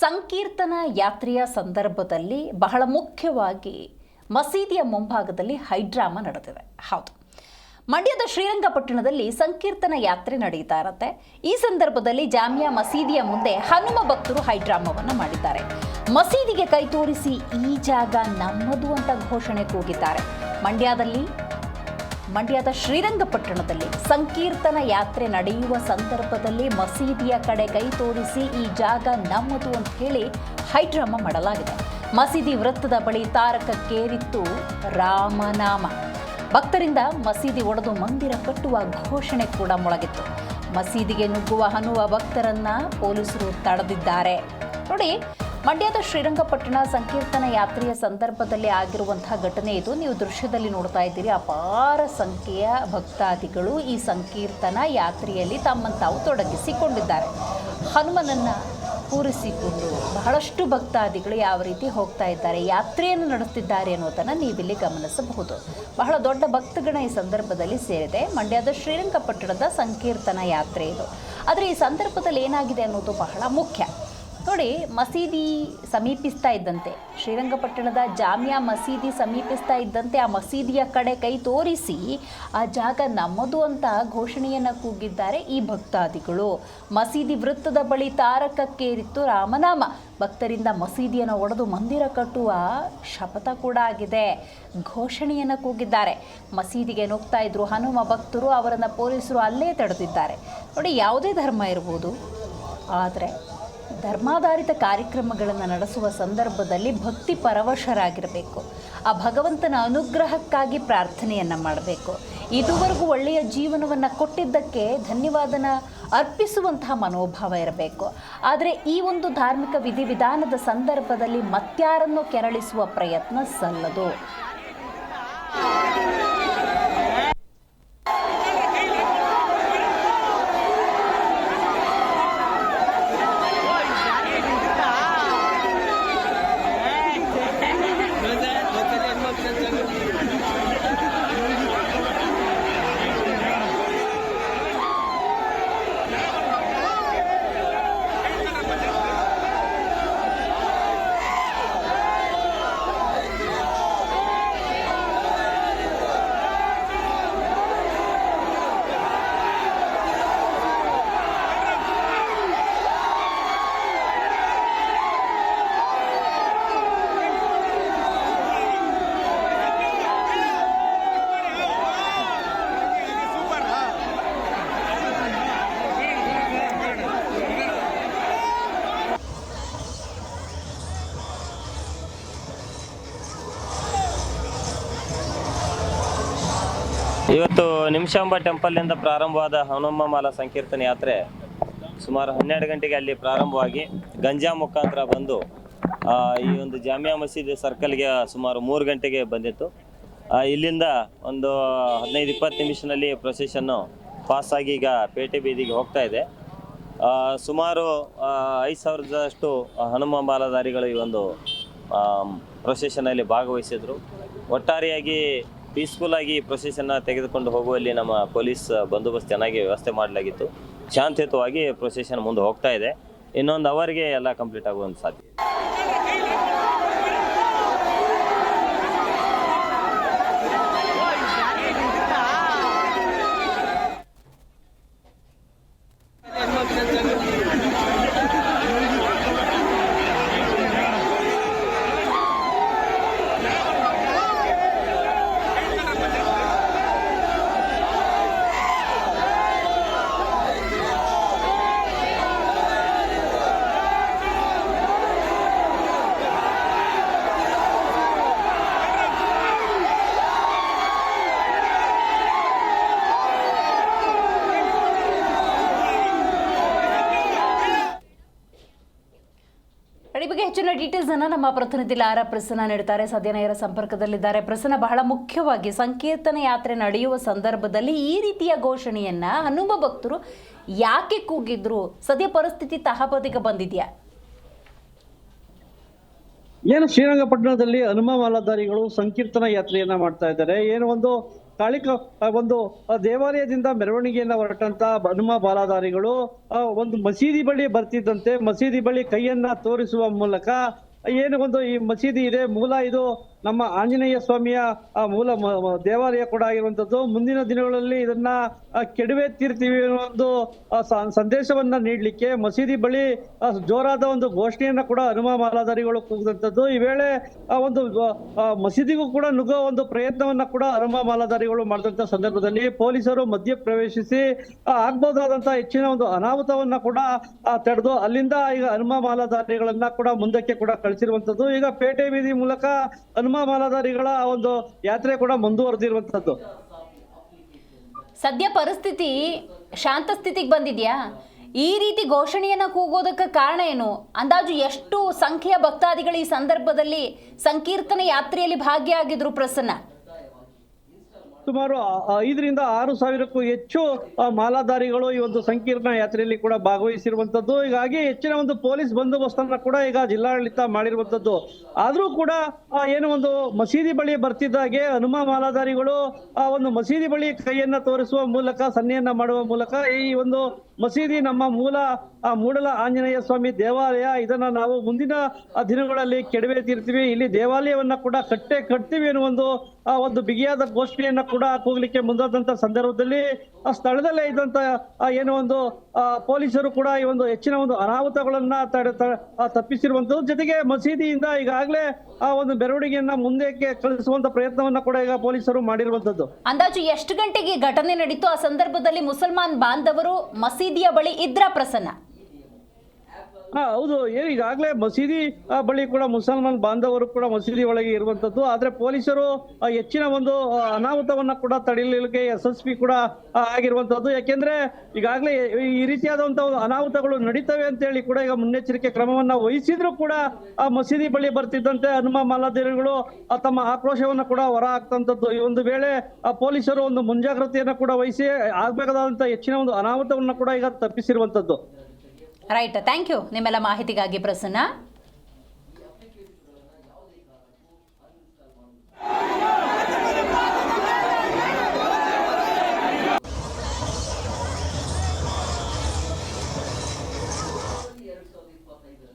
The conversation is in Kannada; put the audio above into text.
ಸಂಕೀರ್ತನ ಯಾತ್ರೆಯ ಸಂದರ್ಭದಲ್ಲಿ ಬಹಳ ಮುಖ್ಯವಾಗಿ ಮಸೀದಿಯ ಮುಂಭಾಗದಲ್ಲಿ ಹೈಡ್ರಾಮ ನಡೆದಿದೆ. ಹೌದು. ಮಂಡ್ಯದ ಶ್ರೀರಂಗಪಟ್ಟಣದಲ್ಲಿ ಸಂಕೀರ್ತನ ಯಾತ್ರೆ ನಡೀತಾ ಇರುತ್ತೆ. ಈ ಸಂದರ್ಭದಲ್ಲಿ ಜಾಮಿಯಾ ಮಸೀದಿಯ ಮುಂದೆ ಹನುಮ ಭಕ್ತರು ಹೈಡ್ರಾಮವನ್ನು ಮಾಡಿದ್ದಾರೆ. ಮಸೀದಿಗೆ ಕೈ ತೋರಿಸಿ, ಈ ಜಾಗ ನಮ್ಮದು ಅಂತ ಘೋಷಣೆ ಕೂಗಿದ್ದಾರೆ ಮಂಡ್ಯದಲ್ಲಿ ಮಂಡ್ಯದ ಶ್ರೀರಂಗಪಟ್ಟಣದಲ್ಲಿ ಸಂಕೀರ್ತನ ಯಾತ್ರೆ ನಡೆಯುವ ಸಂದರ್ಭದಲ್ಲಿ ಮಸೀದಿಯ ಕಡೆ ಕೈ ತೋರಿಸಿ ಈ ಜಾಗ ನಮ್ಮದು ಅಂತ ಹೇಳಿ ಹೈಡ್ರಾಮಾ ಮಾಡಲಾಗಿದೆ. ಮಸೀದಿ ವೃತ್ತದ ಬಳಿ ತಾರಕಕ್ಕೇರಿತ್ತು ರಾಮನಾಮ. ಭಕ್ತರಿಂದ ಮಸೀದಿ ಒಡೆದು ಮಂದಿರ ಕಟ್ಟುವ ಘೋಷಣೆ ಕೂಡ ಮೊಳಗಿತ್ತು. ಮಸೀದಿಗೆ ನುಗ್ಗುವ ಹನುವ ಭಕ್ತರನ್ನ ಪೊಲೀಸರು ತಡೆದಿದ್ದಾರೆ. ನೋಡಿ ಮಂಡ್ಯದ ಶ್ರೀರಂಗಪಟ್ಟಣ ಸಂಕೀರ್ತನ ಯಾತ್ರೆಯ ಸಂದರ್ಭದಲ್ಲಿ ಆಗಿರುವಂತಹ ಘಟನೆ ಇದು. ನೀವು ದೃಶ್ಯದಲ್ಲಿ ನೋಡ್ತಾ ಇದ್ದೀರಿ. ಅಪಾರ ಸಂಖ್ಯೆಯ ಭಕ್ತಾದಿಗಳು ಈ ಸಂಕೀರ್ತನ ಯಾತ್ರೆಯಲ್ಲಿ ತಮ್ಮನ್ನು ತಾವು ತೊಡಗಿಸಿಕೊಂಡಿದ್ದಾರೆ. ಹನುಮನನ್ನ ಕೂರಿಸಿಕೊಂಡು ಬಹಳಷ್ಟು ಭಕ್ತಾದಿಗಳು ಯಾವ ರೀತಿ ಹೋಗ್ತಾ ಇದ್ದಾರೆ, ಯಾತ್ರೆಯನ್ನು ನಡೆಸುತ್ತಿದ್ದಾರೆ ಅನ್ನೋದನ್ನು ನೀವಿಲ್ಲಿ ಗಮನಿಸಬಹುದು. ಬಹಳ ದೊಡ್ಡ ಭಕ್ತಗಣ ಈ ಸಂದರ್ಭದಲ್ಲಿ ಸೇರಿದೆ. ಮಂಡ್ಯದ ಶ್ರೀರಂಗಪಟ್ಟಣದ ಸಂಕೀರ್ತನ ಯಾತ್ರೆ ಇದು. ಆದರೆ ಈ ಸಂದರ್ಭದಲ್ಲಿ ಏನಾಗಿದೆ ಅನ್ನೋದು ಬಹಳ ಮುಖ್ಯ. ನೋಡಿ, ಮಸೀದಿ ಸಮೀಪಿಸ್ತಾ ಇದ್ದಂತೆ. ಶ್ರೀರಂಗಪಟ್ಟಣದ ಜಾಮಿಯಾ ಮಸೀದಿ ಸಮೀಪಿಸ್ತಾ ಇದ್ದಂತೆ ಆ ಮಸೀದಿಯ ಕಡೆ ಕೈ ತೋರಿಸಿ ಆ ಜಾಗ ನಮ್ಮದು ಅಂತ ಘೋಷಣೆಯನ್ನು ಕೂಗಿದ್ದಾರೆ ಈ ಭಕ್ತಾದಿಗಳು. ಮಸೀದಿ ವೃತ್ತದ ಬಳಿ ತಾರಕಕ್ಕೇರಿತ್ತು ರಾಮನಾಮ. ಭಕ್ತರಿಂದ ಮಸೀದಿಯನ್ನು ಒಡೆದು ಮಂದಿರ ಕಟ್ಟುವ ಶಪಥ ಕೂಡ ಆಗಿದೆ. ಘೋಷಣೆಯನ್ನು ಕೂಗಿದ್ದಾರೆ. ಮಸೀದಿಗೆ ನುಗ್ತಾ ಇದ್ರು ಹನುಮ ಭಕ್ತರು, ಅವರನ್ನು ಪೊಲೀಸರು ಅಲ್ಲೇ ತಡೆದಿದ್ದಾರೆ. ನೋಡಿ, ಯಾವುದೇ ಧರ್ಮ ಇರ್ಬೋದು, ಆದರೆ ಧರ್ಮಾಧಾರಿತ ಕಾರ್ಯಕ್ರಮಗಳನ್ನು ನಡೆಸುವ ಸಂದರ್ಭದಲ್ಲಿ ಭಕ್ತಿ ಪರವಶರಾಗಿರಬೇಕು. ಆ ಭಗವಂತನ ಅನುಗ್ರಹಕ್ಕಾಗಿ ಪ್ರಾರ್ಥನೆಯನ್ನು ಮಾಡಬೇಕು. ಇದುವರೆಗೂ ಒಳ್ಳೆಯ ಜೀವನವನ್ನು ಕೊಟ್ಟಿದ್ದಕ್ಕೆ ಧನ್ಯವಾದನ ಅರ್ಪಿಸುವಂತಹ ಮನೋಭಾವ ಇರಬೇಕು. ಆದರೆ ಈ ಒಂದು ಧಾರ್ಮಿಕ ವಿಧಿವಿಧಾನದ ಸಂದರ್ಭದಲ್ಲಿ ಮತ್ಯಾರನ್ನು ಕೆರಳಿಸುವ ಪ್ರಯತ್ನ ಸಲ್ಲದು. ಇವತ್ತು ನಿಮಿಷಾಂಬ ಟೆಂಪಲ್ನಿಂದ ಪ್ರಾರಂಭವಾದ ಹನುಮ ಮಾಲಾ ಸಂಕೀರ್ತನೆ ಯಾತ್ರೆ ಸುಮಾರು ಹನ್ನೆರಡು ಗಂಟೆಗೆ ಅಲ್ಲಿ ಪ್ರಾರಂಭವಾಗಿ ಗಂಜಾ ಮುಖಾಂತರ ಬಂದು ಈ ಒಂದು ಜಾಮಿಯಾ ಮಸೀದಿ ಸರ್ಕಲ್ಗೆ ಸುಮಾರು ಮೂರು ಗಂಟೆಗೆ ಬಂದಿತ್ತು. ಇಲ್ಲಿಂದ ಒಂದು ಹದಿನೈದು ಇಪ್ಪತ್ತು ನಿಮಿಷದಲ್ಲಿ ಪ್ರೊಸೆಷನ್ನು ಪಾಸಾಗಿ ಈಗ ಪೇಟೆ ಬೀದಿಗೆ ಹೋಗ್ತಾ ಇದೆ. ಸುಮಾರು ಐದು ಸಾವಿರದಷ್ಟು ಹನುಮ ಮಾಲಾಧಾರಿಗಳು ಈ ಒಂದು ಪ್ರೊಸೆಷನಲ್ಲಿ ಭಾಗವಹಿಸಿದ್ರು. ಒಟ್ಟಾರೆಯಾಗಿ ಪೀಸ್ಫುಲ್ ಆಗಿ ಪ್ರೊಸೆಷನ್ನ ತೆಗೆದುಕೊಂಡು ಹೋಗುವಲ್ಲಿ ನಮ್ಮ ಪೊಲೀಸ್ ಬಂದೋಬಸ್ತ್ ಚೆನ್ನಾಗಿ ವ್ಯವಸ್ಥೆ ಮಾಡಲಾಗಿತ್ತು. ಶಾಂತಿಯುತವಾಗಿ ಪ್ರೊಸೆಷನ್ ಮುಂದೆ ಹೋಗ್ತಾ ಇದೆ. ಇನ್ನೊಂದು ಅವರ್ಗೆ ಎಲ್ಲ ಕಂಪ್ಲೀಟ್ ಆಗುವಂತ ಸಾಧ್ಯ. ಹೆಚ್ಚಿನ ಡೀಟೇಲ್ಸ್ ಅನ್ನ ನಮ್ಮ ಪ್ರತಿನಿಧಿ ಲಾರ ಪ್ರಸನ್ನ ನೀಡ್ತಾರೆ. ಸದ್ಯನಯರ ಸಂಪರ್ಕದಲ್ಲಿದ್ದಾರೆ. ಪ್ರಸನ್ನ, ಬಹಳ ಮುಖ್ಯವಾಗಿ ಸಂಕೀರ್ತನ ಯಾತ್ರೆ ನಡೆಯುವ ಸಂದರ್ಭದಲ್ಲಿ ಈ ರೀತಿಯ ಘೋಷಣೆಯನ್ನ ಹನುಮ ಭಕ್ತರು ಯಾಕೆ ಕೂಗಿದ್ರು? ಸದ್ಯ ಪರಿಸ್ಥಿತಿ ತಹಬದಿಗೆ ಬಂದಿದ್ಯಾ? ಏನು ಶ್ರೀರಂಗಪಟ್ಟಣದಲ್ಲಿ ಹನುಮ ಮಾಲಾಧಾರಿಗಳು ಸಂಕೀರ್ತನ ಯಾತ್ರೆಯನ್ನ ಮಾಡ್ತಾ ಇದ್ದಾರೆ. ಏನು ಒಂದು ಕಾಳಿಕ ಒಂದು ದೇವಾಲಯದಿಂದ ಮೆರವಣಿಗೆಯನ್ನ ಹೊರಟಂತ ಹನುಮ ಬಾಲಾಧಾರಿಗಳು ಒಂದು ಮಸೀದಿ ಬಳಿ ಬರ್ತಿದ್ದಂತೆ ಮಸೀದಿ ಬಳಿ ಕೈಯನ್ನ ತೋರಿಸುವ ಮೂಲಕ ಏನು ಒಂದು ಈ ಮಸೀದಿ ಇದೆ, ಮೂಲ ಇದು ನಮ್ಮ ಆಂಜನೇಯ ಸ್ವಾಮಿಯ ಮೂಲ ದೇವಾಲಯ ಕೂಡ ಆಗಿರುವಂತದ್ದು ಮುಂದಿನ ದಿನಗಳಲ್ಲಿ ಇದನ್ನ ಕೆಡವೆ ತೀರ್ತೀವಿ ಅನ್ನೋ ಒಂದು ಸಂದೇಶವನ್ನ ನೀಡಲಿಕ್ಕೆ ಮಸೀದಿ ಬಳಿ ಜೋರಾದ ಒಂದು ಘೋಷಣೆಯನ್ನ ಕೂಡ ಹನುಮ ಮಾಲಾಧಾರಿಗಳು ಕೂಗಿದಂಥದ್ದು. ಈ ವೇಳೆ, ಆ, ಒಂದು ಮಸೀದಿಗೂ ಕೂಡ ನುಗ್ಗುವ ಒಂದು ಪ್ರಯತ್ನವನ್ನ ಕೂಡ ಹನುಮ ಮಾಲಾಧಾರಿಗಳು ಮಾಡಿದಂತ ಸಂದರ್ಭದಲ್ಲಿ ಪೊಲೀಸರು ಮಧ್ಯ ಪ್ರವೇಶಿಸಿ ಆಗ್ಬಹುದಾದಂತಹ ಆಗ್ಬಹುದಾದಂತ ಹೆಚ್ಚಿನ ಒಂದು ಅನಾಹುತವನ್ನ ಕೂಡ ತಡೆದು ಅಲ್ಲಿಂದ ಈಗ ಹನುಮ ಮಾಲಾಧಾರಿಗಳನ್ನ ಕೂಡ ಮುಂದಕ್ಕೆ ಕೂಡ ಕಳಿಸಿರುವಂತದ್ದು ಈಗ ಪೇಟೆ ಬೀದಿ ಮೂಲಕ ಹನುಮ ಮಾಲಾಧಾರಿಗಳ ಒಂದು ಯಾತ್ರೆ ಕೂಡ ಮುಂದುವರೆದಿರುವಂತದ್ದು. ಸದ್ಯ ಪರಿಸ್ಥಿತಿ ಶಾಂತ ಸ್ಥಿತಿಗೆ ಬಂದಿದ್ಯಾ? ಈ ರೀತಿ ಘೋಷಣೆಯನ್ನು ಕೂಗೋದಕ್ಕೆ ಕಾರಣ ಏನು? ಅಂದಾಜು ಎಷ್ಟು ಸಂಖ್ಯೆಯ ಭಕ್ತಾದಿಗಳು ಈ ಸಂದರ್ಭದಲ್ಲಿ ಸಂಕೀರ್ತನ ಯಾತ್ರೆಯಲ್ಲಿ ಭಾಗಿಯಾಗಿದ್ರು ಪ್ರಸನ್ನ? ಸುಮಾರು ಐದರಿಂದ ಆರು ಸಾವಿರಕ್ಕೂ ಹೆಚ್ಚು ಮಾಲಾಧಾರಿಗಳು ಈ ಒಂದು ಸಂಕೀರ್ಣ ಯಾತ್ರೆಯಲ್ಲಿ ಕೂಡ ಭಾಗವಹಿಸಿರುವಂತದ್ದು ಹೀಗಾಗಿ ಹೆಚ್ಚಿನ ಒಂದು ಪೊಲೀಸ್ ಬಂದೋಬಸ್ತನ್ನ ಕೂಡ ಈಗ ಜಿಲ್ಲಾಡಳಿತ ಮಾಡಿರುವಂತದ್ದು ಆದ್ರೂ ಕೂಡ ಏನು ಒಂದು ಮಸೀದಿ ಬಳಿ ಬರ್ತಿದ್ದಾಗೆ ಹನುಮ ಮಾಲಾಧಾರಿಗಳು, ಆ, ಒಂದು ಮಸೀದಿ ಬಳಿ ಕೈಯನ್ನ ತೋರಿಸುವ ಮೂಲಕ, ಸನ್ನೆಯನ್ನ ಮಾಡುವ ಮೂಲಕ ಈ ಒಂದು ಮಸೀದಿ ನಮ್ಮ ಮೂಲ ಮೂಡಲ ಆಂಜನೇಯ ಸ್ವಾಮಿ ದೇವಾಲಯ. ಇದನ್ನ ನಾವು ಮುಂದಿನ ದಿನಗಳಲ್ಲಿ ಕೆಡವೆ ತೀರ್ತೀವಿ. ಇಲ್ಲಿ ದೇವಾಲಯವನ್ನ ಕೂಡ ಕಟ್ಟೆ ಕಟ್ತೀವಿ ಅನ್ನೋ ಒಂದು, ಆ ಒಂದು ಬಿಗಿಯಾದ ಗೋಷ್ಠಿಯನ್ನ ಕೂಡ ಕೂಗ್ಲಿಕ್ಕೆ ಮುಂದಾದಂತ ಸಂದರ್ಭದಲ್ಲಿ, ಆ ಸ್ಥಳದಲ್ಲೇ ಇದ್ದಂತ ಏನೋ ಒಂದು ಪೊಲೀಸರು ಕೂಡ ಈ ಒಂದು ಹೆಚ್ಚಿನ ಒಂದು ಅನಾಹುತಗಳನ್ನ ತಪ್ಪಿಸಿರುವಂತದ್ದು. ಜೊತೆಗೆ ಮಸೀದಿಯಿಂದ ಈಗಾಗಲೇ ಆ ಒಂದು ಮೆರವಣಿಗೆಯನ್ನ ಮುಂದಕ್ಕೆ ಕಳಿಸುವಂತ ಪ್ರಯತ್ನವನ್ನ ಕೂಡ ಈಗ ಪೊಲೀಸರು ಮಾಡಿರುವಂತದ್ದು. ಅಂದಾಜು ಎಷ್ಟು ಗಂಟೆಗೆ ಘಟನೆ ನಡೀತು? ಆ ಸಂದರ್ಭದಲ್ಲಿ ಮುಸಲ್ಮಾನ್ ಬಾಂಧವರು ಮಸೀದಿಯ ಬಳಿ ಇದ್ರ ಪ್ರಸನ್ನ. ಹೌದು ಈಗಾಗಲೇ ಮಸೀದಿ ಬಳಿ ಕೂಡ ಮುಸಲ್ಮಾನ್ ಬಾಂಧವರು ಕೂಡ ಮಸೀದಿ ಒಳಗೆ ಇರುವಂತದ್ದು. ಆದ್ರೆ ಪೊಲೀಸರು ಹೆಚ್ಚಿನ ಒಂದು ಅನಾಹುತವನ್ನ ಕೂಡ ತಡೆಯಲಿಕ್ಕೆ ಯಶಸ್ವಿ ಕೂಡ ಆಗಿರುವಂತದ್ದು. ಯಾಕೆಂದ್ರೆ ಈಗಾಗಲೇ ಈ ರೀತಿಯಾದಂತ ಅನಾಹುತಗಳು ನಡೀತವೆ ಅಂತ ಹೇಳಿ ಕೂಡ ಈಗ ಮುನ್ನೆಚ್ಚರಿಕೆ ಕ್ರಮವನ್ನ ವಹಿಸಿದ್ರು ಕೂಡ, ಆ, ಮಸೀದಿ ಬಳಿ ಬರ್ತಿದ್ದಂತೆ ಹನುಮ ಮಾಲಾದೇವಿಗಳು ತಮ್ಮ ಆಕ್ರೋಶವನ್ನ ಕೂಡ ಹೊರ ಹಾಕ್ತಂಥದ್ದು ಈ ಒಂದು ವೇಳೆ, ಆ, ಪೊಲೀಸರು ಒಂದು ಮುಂಜಾಗ್ರತೆಯನ್ನ ಕೂಡ ವಹಿಸಿ, ಆಗ್ಬೇಕಾದಂತ ಹೆಚ್ಚಿನ ಒಂದು ಅನಾಹುತವನ್ನ ಕೂಡ ಈಗ ತಪ್ಪಿಸಿರುವಂತದ್ದು. ರೈಟ್ ಥ್ಯಾಂಕ್ ಯು ನಿಮ್ಮೆಲ್ಲ ಮಾಹಿತಿಗಾಗಿ ಪ್ರಸನ್ನ.